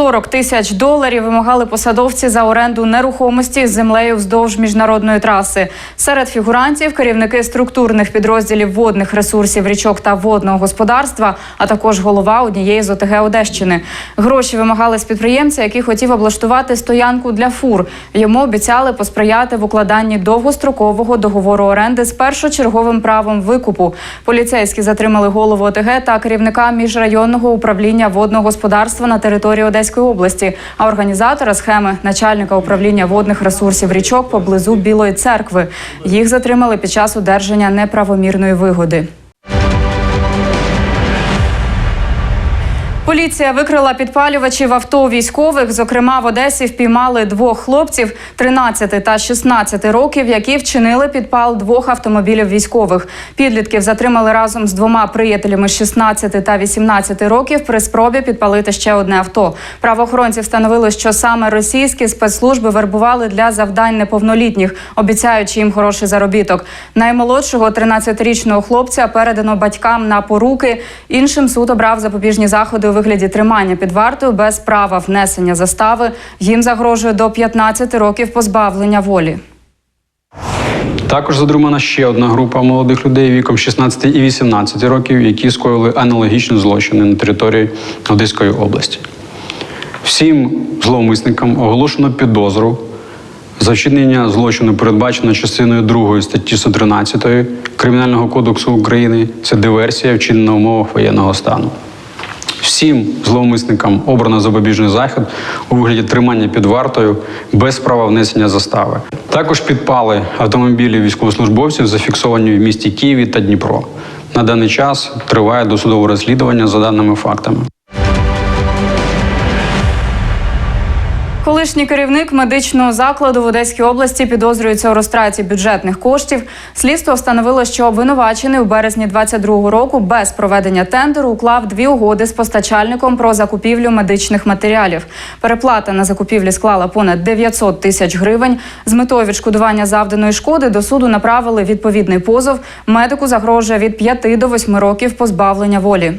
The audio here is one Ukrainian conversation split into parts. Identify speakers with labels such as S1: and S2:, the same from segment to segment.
S1: 40 тисяч доларів вимагали посадовці за оренду нерухомості з землею вздовж міжнародної траси. Серед фігурантів керівники структурних підрозділів водних ресурсів річок та водного господарства, а також голова однієї з ОТГ Одещини. Гроші вимагали з підприємця, який хотів облаштувати стоянку для фур. Йому обіцяли посприяти в укладанні довгострокового договору оренди з першочерговим правом викупу. Поліцейські затримали голову ОТГ та керівника міжрайонного управління водного господарства на території Одеської області, а організатора схеми начальника управління водних ресурсів річок поблизу Білої церкви. Їх затримали під час одержання неправомірної вигоди. Поліція викрила підпалювачів авто військових. Зокрема, в Одесі впіймали двох хлопців 13 та 16 років, які вчинили підпал двох автомобілів військових. Підлітків затримали разом з двома приятелями 16 та 18 років при спробі підпалити ще одне авто. Правоохоронці встановили, що саме російські спецслужби вербували для завдань неповнолітніх, обіцяючи їм хороший заробіток. Наймолодшого 13-річного хлопця передано батькам на поруки. Іншим суд обрав запобіжні заходи у вигляді тримання під вартою без права внесення застави. Їм загрожує до 15 років позбавлення волі.
S2: Також затримана ще одна група молодих людей віком 16 і 18 років, які скоїли аналогічні злочини на території Одеської області. Всім зловмисникам оголошено підозру за вчинення злочину, передбачено частиною 2 статті 113 Кримінального кодексу України. Це диверсія, вчинена в умовах воєнного стану. Всім зловмисникам обрано запобіжний захід у вигляді тримання під вартою без права внесення застави. Також підпали автомобілі військовослужбовців, зафіксовані в місті Києві та Дніпро. На даний час триває досудове розслідування за даними фактами.
S1: Колишній керівник медичного закладу в Одеській області підозрюється у розтраті бюджетних коштів. Слідство встановило, що обвинувачений у березні 22-го року без проведення тендеру уклав дві угоди з постачальником про закупівлю медичних матеріалів. Переплата на закупівлі склала понад 900 тисяч гривень. З метою відшкодування завданої шкоди до суду направили відповідний позов. Медику загрожує від 5 до 8 років позбавлення волі.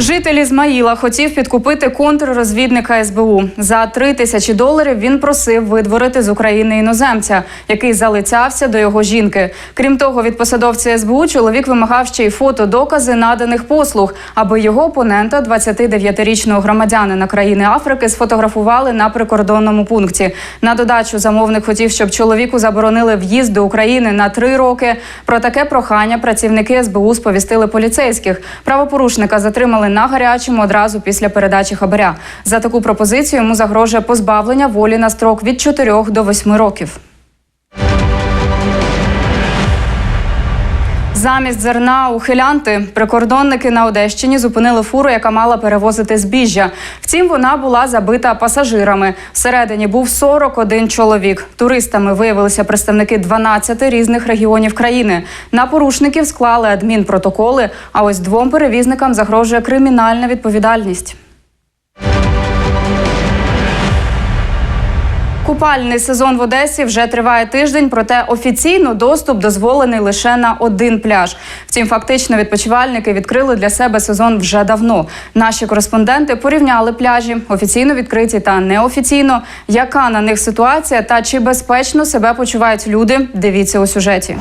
S1: Житель Ізмаїла хотів підкупити контррозвідника СБУ. За три тисячі доларів він просив видворити з України іноземця, який залицявся до його жінки. Крім того, від посадовця СБУ чоловік вимагав ще й фотодокази наданих послуг, аби його опонента, 29-річного громадянина країни Африки, сфотографували на прикордонному пункті. На додачу замовник хотів, щоб чоловіку заборонили в'їзд до України на три роки. Про таке прохання працівники СБУ сповістили поліцейських. Правопорушника затримали на гарячому одразу після передачі хабаря. За таку пропозицію йому загрожує позбавлення волі на строк від 4 до 8 років. Замість зерна ухилянти прикордонники на Одещині зупинили фуру, яка мала перевозити збіжжя. Втім, вона була забита пасажирами. Всередині був 41 чоловік. Туристами виявилися представники 12 різних регіонів країни. На порушників склали адмінпротоколи. А ось двом перевізникам загрожує кримінальна відповідальність. Купальний сезон в Одесі вже триває тиждень, проте офіційно доступ дозволений лише на один пляж. Втім, фактично відпочивальники відкрили для себе сезон вже давно. Наші кореспонденти порівняли пляжі офіційно відкриті та неофіційно. Яка на них ситуація та чи безпечно себе почувають люди? Дивіться у сюжеті.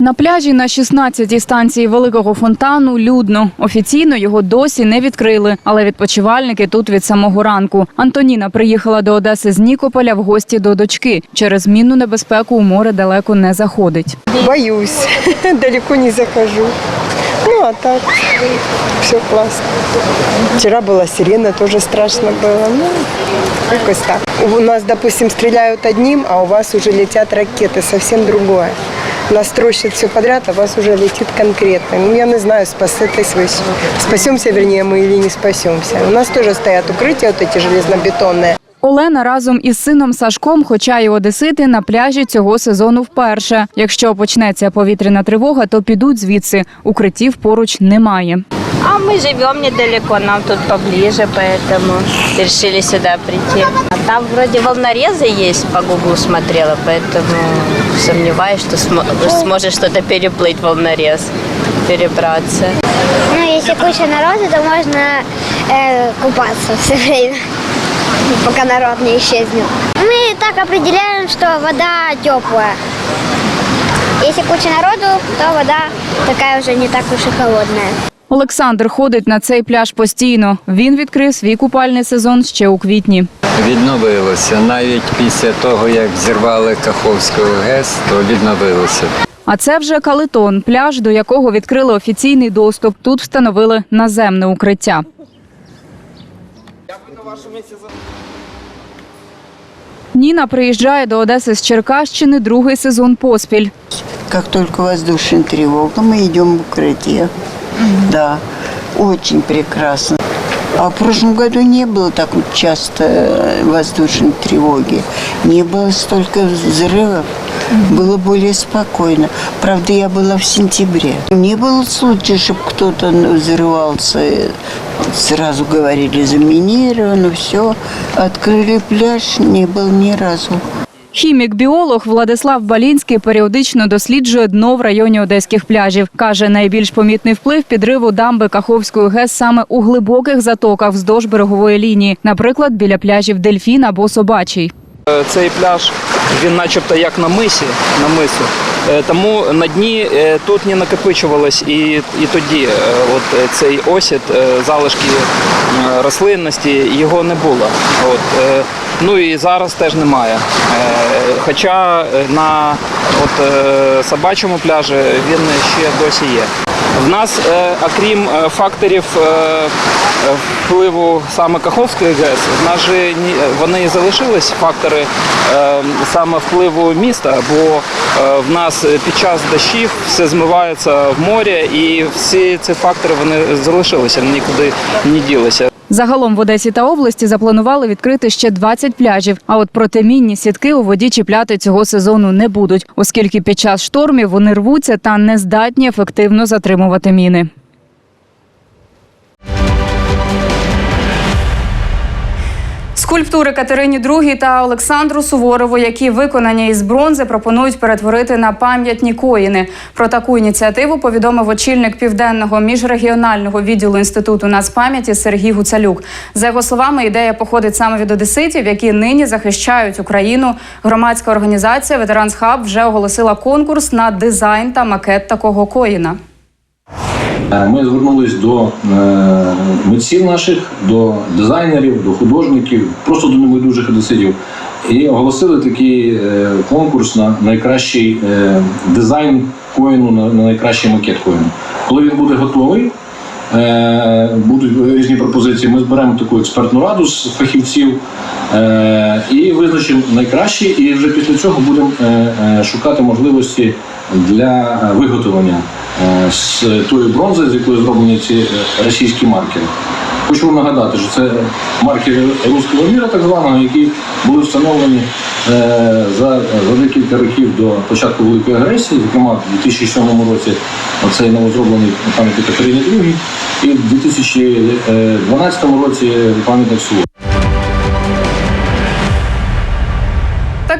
S1: На пляжі на 16-й станції великого фонтану людно. Офіційно його досі не відкрили, але відпочивальники тут від самого ранку. Антоніна приїхала до Одеси з Нікополя в гості до дочки. Через мінну небезпеку у море далеко не заходить.
S3: Боюсь, далеко не захожу. Ну, а так все классно. Вчера была сирена, тоже страшно было. Ну, якось так. У нас, допустим, стреляют одним, а у вас уже летят ракеты, совсем другое. Нас трощит все подряд, а у вас уже летит конкретно. Ну, я не знаю, спасетесь вы, спасемся, вернее, мы или не спасемся. У нас тоже стоят укрытия вот эти железнобетонные.
S1: Олена разом із сином Сашком, хоча й одесити, на пляжі цього сезону вперше. Якщо почнеться повітряна тривога, то підуть звідси. Укриттів поруч немає.
S4: А мы живем недалеко, нам тут поближе, поэтому решили сюда прийти. А там вроде волнорезы есть, по гуглу смотрела, поэтому сомневаюсь, что смо- сможет что-то переплыть волнорез, перебраться.
S5: Ну, если куча народу, то можно э, купаться все время, пока народ не исчезнет. Мы так определяем, что вода теплая. Если куча народу, то вода такая уже не так уж и холодная.
S1: Олександр ходить на цей пляж постійно. Він відкрив свій купальний сезон ще у квітні.
S6: Відновилося навіть після того, як зірвали Каховську ГЕС, то відновилося.
S1: А це вже Калитон, пляж, до якого відкрили офіційний доступ. Тут встановили наземне укриття. Ніна приїжджає до Одеси з Черкащини другий сезон поспіль.
S7: Как только воздушная тревога, мы идем в Да, очень прекрасно. А в прошлом году не было так вот часто э, воздушной тревоги. Не было столько взрывов. Было более спокойно. Правда, я была в сентябре. Не было случая, чтобы кто-то взрывался. Э, Сразу говорили, заминировано, все. Открыли пляж, не было ни разу.
S1: Хімік-біолог Владислав Балінський періодично досліджує дно в районі одеських пляжів. Каже, найбільш помітний вплив підриву дамби Каховської ГЕС саме у глибоких затоках вздовж берегової лінії, наприклад, біля пляжів Дельфін або Собачий.
S8: Е, Цей пляж він начебто як на мисі, на мису. Е, Тому на дні е, тут не накопичувалось і, і тоді от цей осід, залишки рослинності його не було. От, ну і зараз теж немає. Е, Хоча е, на от, е, собачому пляжі він ще досі є. В нас, окрім факторів впливу саме Каховської ГЕС, в нас же вони і залишились фактори саме впливу міста, бо в нас під час дощів все змивається в морі, і всі ці фактори вони залишилися, нікуди не ділися.
S1: Загалом в Одесі та області запланували відкрити ще 20 пляжів. А от протимінні сітки у воді чіпляти цього сезону не будуть, оскільки під час штормів вони рвуться та не здатні ефективно затримувати міни. Скульптури Катерині II та Олександру Суворову, які виконані із бронзи, пропонують перетворити на пам'ятні коїни. Про таку ініціативу повідомив очільник південного міжрегіонального відділу інституту нацпам'яті Сергій Гуцалюк. За його словами, ідея походить саме від одеситів, які нині захищають Україну. Громадська організація Ветеранс Хаб вже оголосила конкурс на дизайн та макет такого коїна.
S9: Е, Ми звернулись до е, митців наших, до дизайнерів, до художників, просто до небайдужих одеситів. І оголосили такий е, конкурс на найкращий дизайн коїну, на, на найкращий макет коїну. Коли він буде готовий, будуть різні пропозиції. Ми зберемо таку експертну раду з фахівців е, і визначимо найкращі. І вже після цього будемо е, е, шукати можливості для е, виготовлення е, з тої бронзи, з якої зроблені ці е, російські маркери. Хочу вам нагадати, що це маркери руського міра, так званого, які були встановлені е, за, за декілька років до початку Великої агресії, зокрема в 2007 році оцей новозроблений пам'ятник Катерині II, і в 2012 році пам'ятник Суворову.